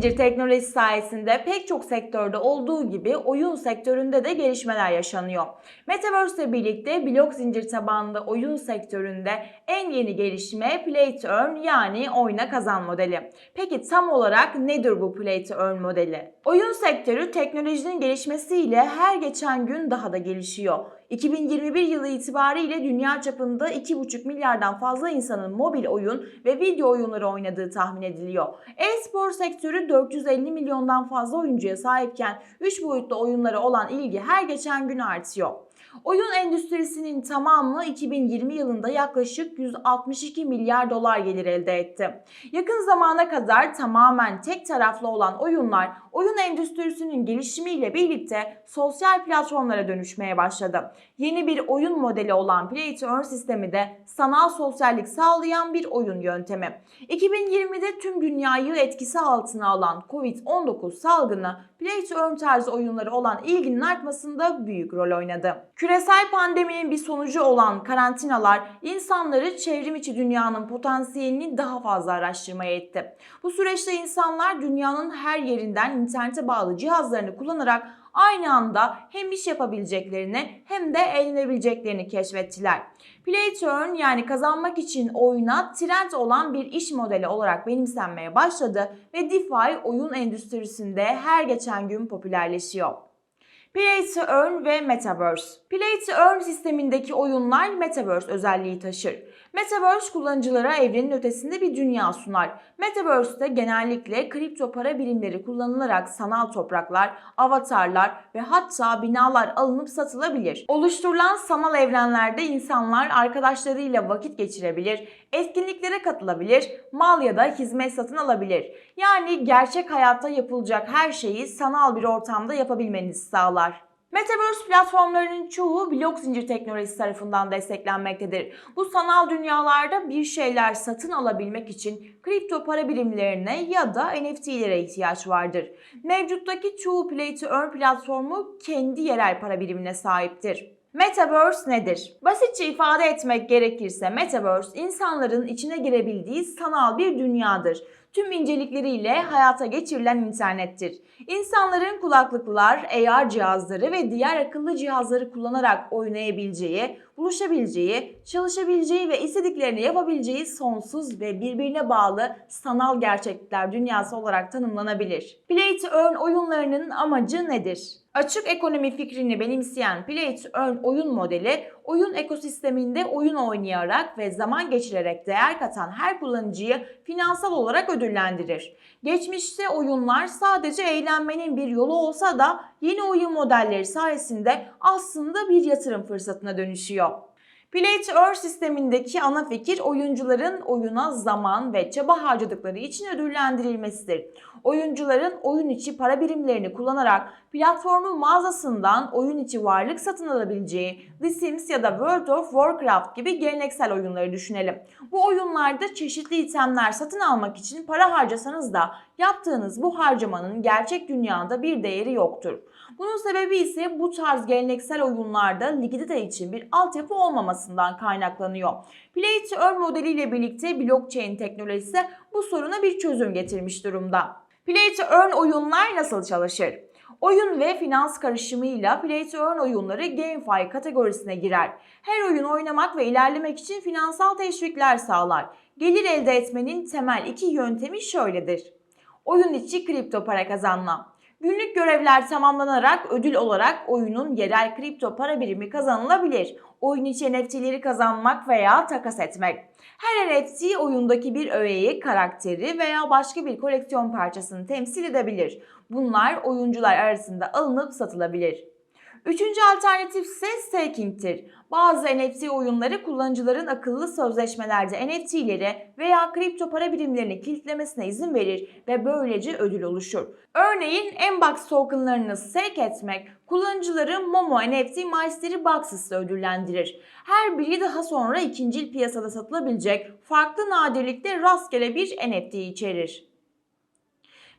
zincir teknolojisi sayesinde pek çok sektörde olduğu gibi oyun sektöründe de gelişmeler yaşanıyor. Metaverse ile birlikte blok zincir tabanlı oyun sektöründe en yeni gelişme Play to Earn yani oyna kazan modeli. Peki tam olarak nedir bu Play to Earn modeli? Oyun sektörü teknolojinin gelişmesiyle her geçen gün daha da gelişiyor. 2021 yılı itibariyle dünya çapında 2,5 milyardan fazla insanın mobil oyun ve video oyunları oynadığı tahmin ediliyor. E-spor sektörü 450 milyondan fazla oyuncuya sahipken 3 boyutlu oyunlara olan ilgi her geçen gün artıyor. Oyun endüstrisinin tamamı 2020 yılında yaklaşık 162 milyar dolar gelir elde etti. Yakın zamana kadar tamamen tek taraflı olan oyunlar oyun endüstrisinin gelişimiyle birlikte sosyal platformlara dönüşmeye başladı. Yeni bir oyun modeli olan Play to Earn sistemi de sanal sosyallik sağlayan bir oyun yöntemi. 2020'de tüm dünyayı etkisi altına alan Covid-19 salgını Play to Earn tarzı oyunları olan ilginin artmasında büyük rol oynadı. Küresel pandeminin bir sonucu olan karantinalar insanları çevrim içi dünyanın potansiyelini daha fazla araştırmaya itti. Bu süreçte insanlar dünyanın her yerinden internete bağlı cihazlarını kullanarak aynı anda hem iş yapabileceklerini hem de eğlenebileceklerini keşfettiler. Play to earn yani kazanmak için oyuna trend olan bir iş modeli olarak benimsenmeye başladı ve DeFi oyun endüstrisinde her geçen gün popülerleşiyor. Play to Earn ve Metaverse. Play to Earn sistemindeki oyunlar Metaverse özelliği taşır. Metaverse kullanıcılara evrenin ötesinde bir dünya sunar. Metaverse'te genellikle kripto para birimleri kullanılarak sanal topraklar, avatarlar ve hatta binalar alınıp satılabilir. Oluşturulan sanal evrenlerde insanlar arkadaşlarıyla vakit geçirebilir, etkinliklere katılabilir, mal ya da hizmet satın alabilir. Yani gerçek hayatta yapılacak her şeyi sanal bir ortamda yapabilmenizi sağlar. Metaverse platformlarının çoğu blok zincir teknolojisi tarafından desteklenmektedir. Bu sanal dünyalarda bir şeyler satın alabilmek için kripto para birimlerine ya da NFT'lere ihtiyaç vardır. Mevcuttaki çoğu Play to Earn platformu kendi yerel para birimine sahiptir. Metaverse nedir? Basitçe ifade etmek gerekirse Metaverse insanların içine girebildiği sanal bir dünyadır. Tüm incelikleriyle hayata geçirilen internettir. İnsanların kulaklıklar, AR cihazları ve diğer akıllı cihazları kullanarak oynayabileceği, buluşabileceği, çalışabileceği ve istediklerini yapabileceği sonsuz ve birbirine bağlı sanal gerçeklikler dünyası olarak tanımlanabilir. Play to Earn oyunlarının amacı nedir? Açık ekonomi fikrini benimseyen Play to Earn oyun modeli, oyun ekosisteminde oyun oynayarak ve zaman geçirerek değer katan her kullanıcıyı finansal olarak ödüllendirir. Geçmişte oyunlar sadece eğlenmenin bir yolu olsa da yeni oyun modelleri sayesinde aslında bir yatırım fırsatına dönüşüyor. Play to Earn sistemindeki ana fikir oyuncuların oyuna zaman ve çaba harcadıkları için ödüllendirilmesidir. Oyuncuların oyun içi para birimlerini kullanarak platformun mağazasından oyun içi varlık satın alabileceği The Sims ya da World of Warcraft gibi geleneksel oyunları düşünelim. Bu oyunlarda çeşitli itemler satın almak için para harcasanız da yaptığınız bu harcamanın gerçek dünyada bir değeri yoktur. Bunun sebebi ise bu tarz geleneksel oyunlarda likidite için bir altyapı olmamasından kaynaklanıyor. Play to Earn modeliyle birlikte blockchain teknolojisi bu soruna bir çözüm getirmiş durumda. Play to Earn oyunlar nasıl çalışır? Oyun ve finans karışımıyla Play to Earn oyunları GameFi kategorisine girer. Her oyun oynamak ve ilerlemek için finansal teşvikler sağlar. Gelir elde etmenin temel iki yöntemi şöyledir. Oyun içi kripto para kazanma. Günlük görevler tamamlanarak ödül olarak oyunun yerel kripto para birimi kazanılabilir. Oyun içi NFT'leri kazanmak veya takas etmek. Her NFT oyundaki bir öğeyi, karakteri veya başka bir koleksiyon parçasını temsil edebilir. Bunlar oyuncular arasında alınıp satılabilir. Üçüncü alternatif ise staking'tir. Bazı NFT oyunları kullanıcıların akıllı sözleşmelerde NFT'leri veya kripto para birimlerini kilitlemesine izin verir ve böylece ödül oluşur. Örneğin Mbox tokenlarını stake etmek kullanıcıları Momo NFT Mystery Boxes ile ödüllendirir. Her biri daha sonra ikincil piyasada satılabilecek farklı nadirlikte rastgele bir NFT içerir.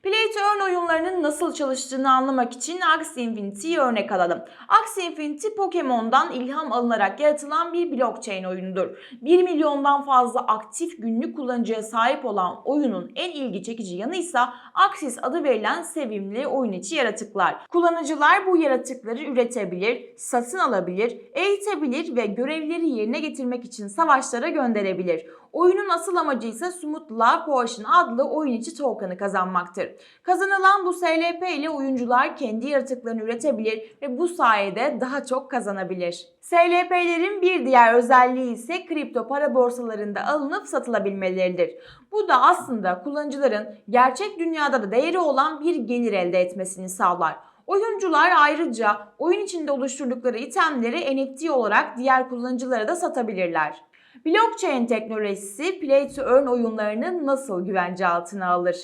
Play to Earn oyunlarının nasıl çalıştığını anlamak için Axie Infinity'yi örnek alalım. Axie Infinity Pokemon'dan ilham alınarak yaratılan bir blockchain oyunudur. 1 milyondan fazla aktif günlük kullanıcıya sahip olan oyunun en ilgi çekici yanı ise Axis adı verilen sevimli oyun içi yaratıklar. Kullanıcılar bu yaratıkları üretebilir, satın alabilir, eğitebilir ve görevleri yerine getirmek için savaşlara gönderebilir. Oyunun asıl amacı ise Smooth Love Potion adlı oyun içi token'ı kazanmaktır. Kazanılan bu SLP ile oyuncular kendi yaratıklarını üretebilir ve bu sayede daha çok kazanabilir. SLP'lerin bir diğer özelliği ise kripto para borsalarında alınıp satılabilmeleridir. Bu da aslında kullanıcıların gerçek dünyada da değeri olan bir gelir elde etmesini sağlar. Oyuncular ayrıca oyun içinde oluşturdukları itemleri NFT olarak diğer kullanıcılara da satabilirler. Blockchain teknolojisi Play to Earn oyunlarını nasıl güvence altına alır?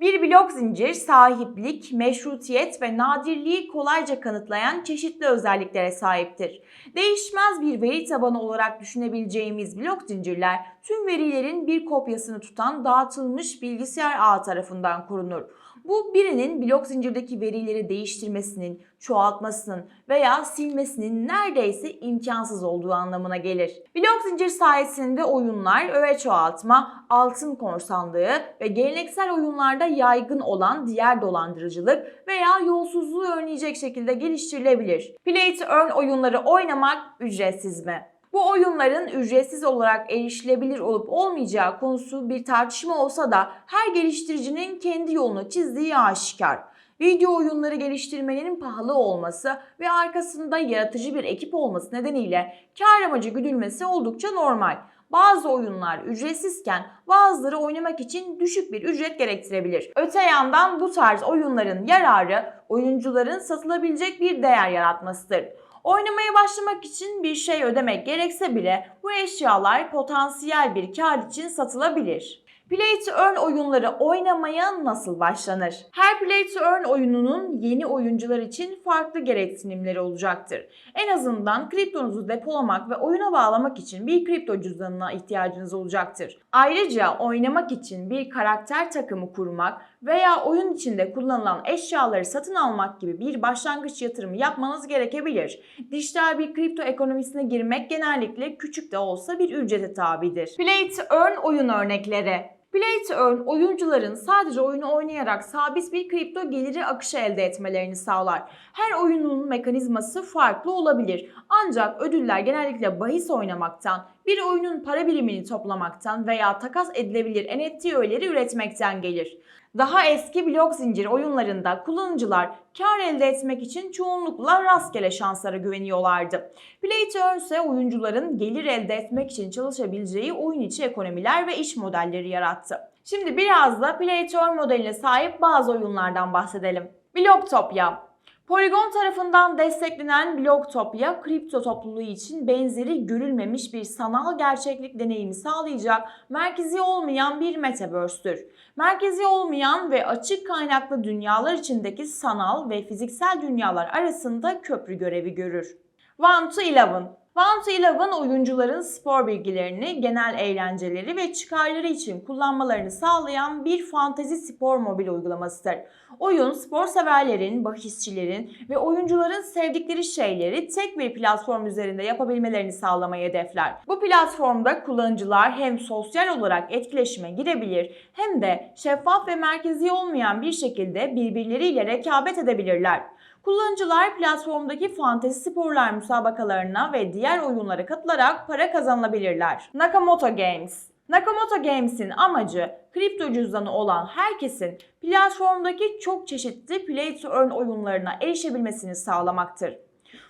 Bir blok zincir sahiplik, meşrutiyet ve nadirliği kolayca kanıtlayan çeşitli özelliklere sahiptir. Değişmez bir veri tabanı olarak düşünebileceğimiz blok zincirler tüm verilerin bir kopyasını tutan dağıtılmış bilgisayar ağı tarafından korunur. Bu birinin blok zincirdeki verileri değiştirmesinin, çoğaltmasının veya silmesinin neredeyse imkansız olduğu anlamına gelir. Blok zincir sayesinde oyunlar öğe çoğaltma, altın korsanlığı ve geleneksel oyunlarda yaygın olan diğer dolandırıcılık veya yolsuzluğu önleyecek şekilde geliştirilebilir. Play to Earn oyunları oynamak ücretsiz mi? Bu oyunların ücretsiz olarak erişilebilir olup olmayacağı konusu bir tartışma olsa da her geliştiricinin kendi yolunu çizdiği aşikar. Video oyunları geliştirmenin pahalı olması ve arkasında yaratıcı bir ekip olması nedeniyle kar amacı güdülmesi oldukça normal. Bazı oyunlar ücretsizken bazıları oynamak için düşük bir ücret gerektirebilir. Öte yandan bu tarz oyunların yararı oyuncuların satılabilecek bir değer yaratmasıdır. Oynamaya başlamak için bir şey ödemek gerekse bile bu eşyalar potansiyel bir kar için satılabilir. Play to Earn oyunları oynamaya nasıl başlanır? Her Play to Earn oyununun yeni oyuncular için farklı gereksinimleri olacaktır. En azından kriptonuzu depolamak ve oyuna bağlamak için bir kripto cüzdanına ihtiyacınız olacaktır. Ayrıca oynamak için bir karakter takımı kurmak veya oyun içinde kullanılan eşyaları satın almak gibi bir başlangıç yatırımı yapmanız gerekebilir. Dijital bir kripto ekonomisine girmek genellikle küçük de olsa bir ücrete tabidir. Play to Earn oyun örnekleri Play to Earn oyuncuların sadece oyunu oynayarak sabit bir kripto geliri akışı elde etmelerini sağlar. Her oyunun mekanizması farklı olabilir. Ancak ödüller genellikle bahis oynamaktan, bir oyunun para birimini toplamaktan veya takas edilebilir NFT öğeleri üretmekten gelir. Daha eski blok zincir oyunlarında kullanıcılar kar elde etmek için çoğunlukla rastgele şanslara güveniyorlardı. Play to Earn ise oyuncuların gelir elde etmek için çalışabileceği oyun içi ekonomiler ve iş modelleri yarattı. Şimdi biraz da Play to Earn modeline sahip bazı oyunlardan bahsedelim. Bloktopia Polygon tarafından desteklenen Blocktopia, kripto topluluğu için benzeri görülmemiş bir sanal gerçeklik deneyimi sağlayacak merkezi olmayan bir metaverse'tür. Merkezi olmayan ve açık kaynaklı dünyalar içindeki sanal ve fiziksel dünyalar arasında köprü görevi görür. One to Eleven To Eleven oyuncuların spor bilgilerini, genel eğlenceleri ve çıkarları için kullanmalarını sağlayan bir fantezi spor mobil uygulamasıdır. Oyun spor severlerin, bahisçilerin ve oyuncuların sevdikleri şeyleri tek bir platform üzerinde yapabilmelerini sağlamayı hedefler. Bu platformda kullanıcılar hem sosyal olarak etkileşime girebilir hem de şeffaf ve merkezi olmayan bir şekilde birbirleriyle rekabet edebilirler. Kullanıcılar platformdaki fantezi sporlar müsabakalarına ve diğer oyunlara katılarak para kazanabilirler. Nakamoto Games Nakamoto Games'in amacı kripto cüzdanı olan herkesin platformdaki çok çeşitli play to earn oyunlarına erişebilmesini sağlamaktır.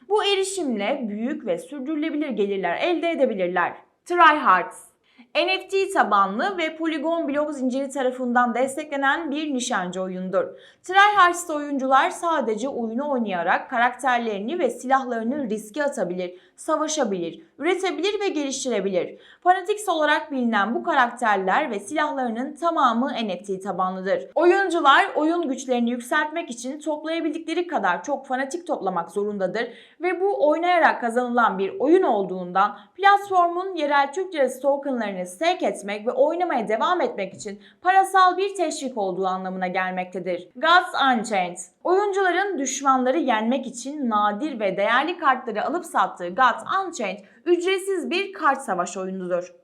Bu erişimle büyük ve sürdürülebilir gelirler elde edebilirler. Tryhards NFT tabanlı ve Polygon blok zinciri tarafından desteklenen bir nişancı oyundur. Tryhards'ta oyuncular sadece oyunu oynayarak karakterlerini ve silahlarını riske atabilir, savaşabilir, üretebilir ve geliştirebilir. Fanatics olarak bilinen bu karakterler ve silahlarının tamamı NFT tabanlıdır. Oyuncular oyun güçlerini yükseltmek için toplayabildikleri kadar çok fanatik toplamak zorundadır ve bu oynayarak kazanılan bir oyun olduğundan platformun yerel Türk lirası tokenlarını tokenlarını stake etmek ve oynamaya devam etmek için parasal bir teşvik olduğu anlamına gelmektedir. Gods Unchained Oyuncuların düşmanları yenmek için nadir ve değerli kartları alıp sattığı Gods Unchained ücretsiz bir kart savaş oyunudur.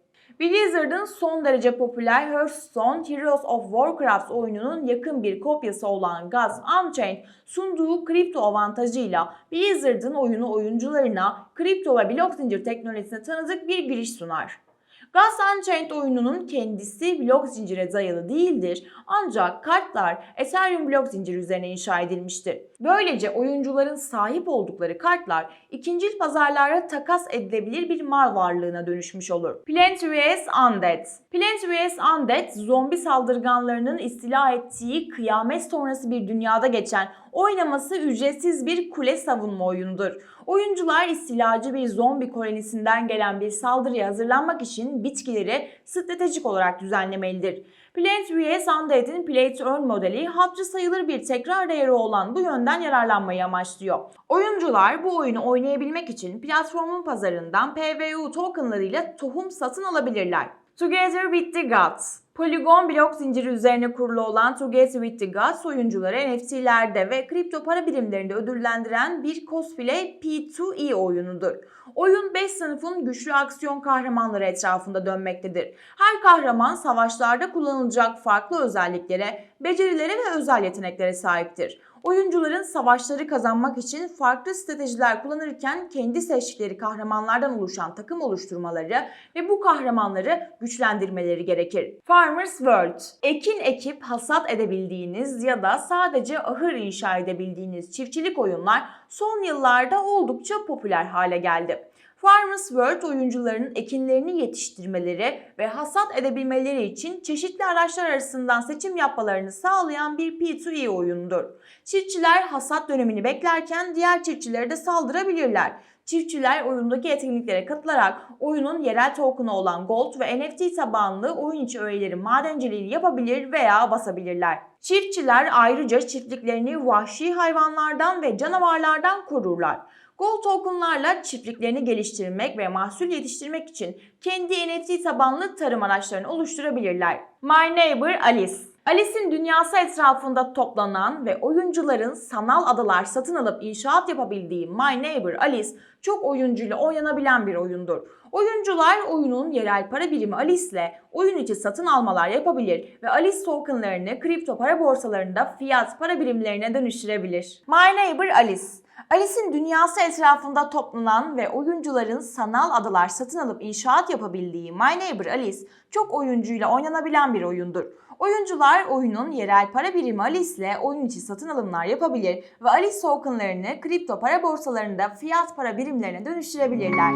Blizzard'ın son derece popüler Hearthstone Heroes of Warcraft oyununun yakın bir kopyası olan Gods Unchained sunduğu kripto avantajıyla Blizzard'ın oyunu oyuncularına kripto ve blok zincir teknolojisine tanıdık bir giriş sunar. Gods Unchained oyununun kendisi blok zincire dayalı değildir ancak kartlar Ethereum blok zinciri üzerine inşa edilmiştir. Böylece oyuncuların sahip oldukları kartlar ikincil pazarlara takas edilebilir bir mal varlığına dönüşmüş olur. Plant vs Undead Plant vs Undead zombi saldırganlarının istila ettiği kıyamet sonrası bir dünyada geçen oynaması ücretsiz bir kule savunma oyunudur. Oyuncular istilacı bir zombi kolonisinden gelen bir saldırıya hazırlanmak için bitkileri stratejik olarak düzenlemelidir. Plant vs Undead'in Play to Earn modeli hatırı sayılır bir tekrar değeri olan bu yönden yararlanmayı amaçlıyor. Oyuncular bu oyunu oynayabilmek için platformun pazarından PVU tokenlarıyla tohum satın alabilirler. Together with the Gods Polygon blok zinciri üzerine kurulu olan Together with the Gods oyuncuları NFT'lerde ve kripto para birimlerinde ödüllendiren bir cosplay P2E oyunudur. Oyun 5 sınıfın güçlü aksiyon kahramanları etrafında dönmektedir. Her kahraman savaşlarda kullanılacak farklı özelliklere, becerilere ve özel yeteneklere sahiptir. Oyuncuların savaşları kazanmak için farklı stratejiler kullanırken kendi seçtikleri kahramanlardan oluşan takım oluşturmaları ve bu kahramanları güçlendirmeleri gerekir. Farmers World Ekin ekip hasat edebildiğiniz ya da sadece ahır inşa edebildiğiniz çiftçilik oyunlar son yıllarda oldukça popüler hale geldi. Farmers World oyuncuların ekinlerini yetiştirmeleri ve hasat edebilmeleri için çeşitli araçlar arasından seçim yapmalarını sağlayan bir P2E oyunudur. Çiftçiler hasat dönemini beklerken diğer çiftçilere de saldırabilirler. Çiftçiler oyundaki etkinliklere katılarak oyunun yerel token'ı olan Gold ve NFT tabanlı oyun içi öğeleri madenciliğini yapabilir veya basabilirler. Çiftçiler ayrıca çiftliklerini vahşi hayvanlardan ve canavarlardan korurlar. Gold tokenlarla çiftliklerini geliştirmek ve mahsul yetiştirmek için kendi NFT tabanlı tarım araçlarını oluşturabilirler. My Neighbor Alice Alice'in dünyası etrafında toplanan ve oyuncuların sanal adalar satın alıp inşaat yapabildiği My Neighbor Alice çok oyuncuyla oynanabilen bir oyundur. Oyuncular oyunun yerel para birimi Alice ile oyun içi satın almalar yapabilir ve Alice tokenlarını kripto para borsalarında fiyat para birimlerine dönüştürebilir. My Neighbor Alice Alice'in dünyası etrafında toplanan ve oyuncuların sanal adalar satın alıp inşaat yapabildiği My Neighbor Alice çok oyuncuyla oynanabilen bir oyundur. Oyuncular oyunun yerel para birimi Alice ile oyun içi satın alımlar yapabilir ve Alice tokenlarını kripto para borsalarında fiyat para birimlerine dönüştürebilirler.